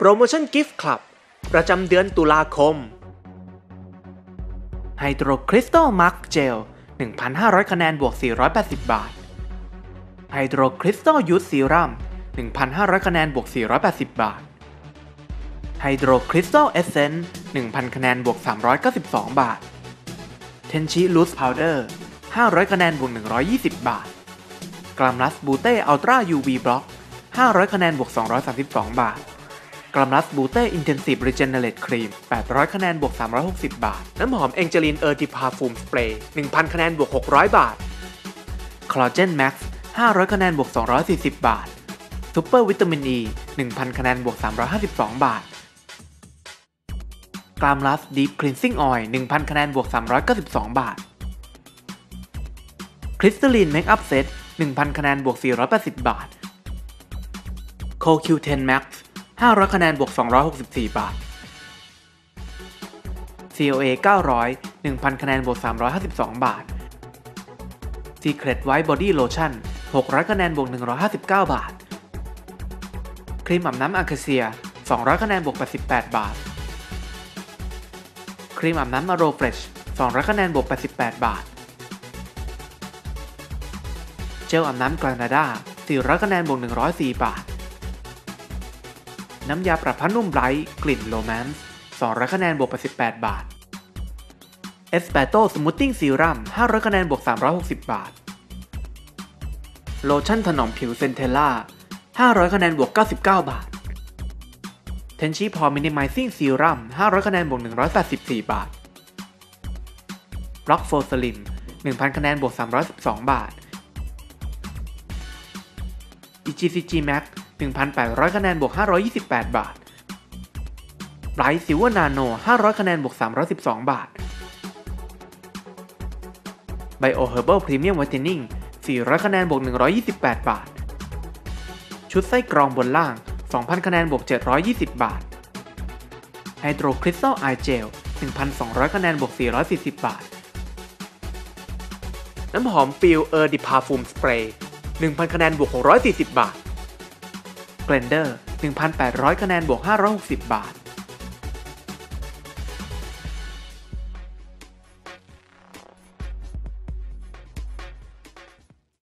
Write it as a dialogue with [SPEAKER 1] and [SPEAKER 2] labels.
[SPEAKER 1] โปรโมชั่นกิฟต์คลับ ประจำเดือนตุลาคมไฮโดรคริสตัลมาร์กเจล 1,500 คะแนนบวก 480 บาทไฮโดรคริสตัลยูทซีรัม1,500 คะแนนบวก 480 บาทไฮโดรคริสตัลเอเซนต์1,000 คะแนนบวก 392 บาทเทนชิลูสพาวเดอร์500 คะแนนบวก 120 บาทกรัมลัสบูเต้อัลตร้า UV บล็อก500 คะแนนบวก 232 บาท กรัมลัสบูเต้อินเทนซีฟรีเจนเนเรตครีม800 คะแนนบวก 360 บาท น้ำหอมเองเจลินเออร์ติพาฟูมสเปรย์1,000 คะแนนบวก 600 บาทคลอเจนแม็กซ์500 คะแนนบวก 240 บาทซูเปอร์วิตามินอ e ี1,000 คะแนนบวก 352 บาทกรามลัสดีฟคลีนซิ่งออยล์1,000 คะแนนบวก 392 บาทคริสตัลลินเมคอัพเซต1,000 คะแนนบวก 480 บาทโคคิว10 Max 500 คะแนนบวก 264 บาท COA 900 1,000 คะแนนบวก 352 บาท Secret White Body Lotion 600 คะแนนบวก 159 บาท ครีมอาบน้ำอาคาเซีย 200 คะแนนบวก 88 บาท ครีมอาบน้ำมาโรเฟรช200 คะแนนบวก 88 บาท เจลอาบน้ำกรานาดา400 คะแนนบวก 104 บาท น้ำยาปรับผ้านุ่มไบรท์กลิ่นโรแมนส์200คะแนนบวก88บาทเอสเปโต้สมูทติ้งซีรัม500คะแนนบวก360 บาท โลชั่นถนอมผิวเซนเทล่า500คะแนนบวก99 บาทเทนชีพอมินิม i ซิ่งซีรัม500คะแนนบวก184 บาทบล็อกโฟสลิม1,000 คะแนนบวก312 บาท EGCG Max 1,800 คะแนนบวก 528 บาทไบรท์ซิลเวอร์นาโน 500 คะแนนบวก 312 บาท Bio Herbal Premium Whitening 400 คะแนนบวก 128 บาท ชุดไส้กรองบนล่าง 2,000 คะแนนบวก 720 บาท Hydro Crystal Eye Gel 1,200 คะแนนบวก 440 บาท น้ำหอมฟิลเออร์ดิพาฟูมสเปรย์1,000 คะแนนบวก 640 บาท Splendor 1,800 คะแนนบวก 560 บาท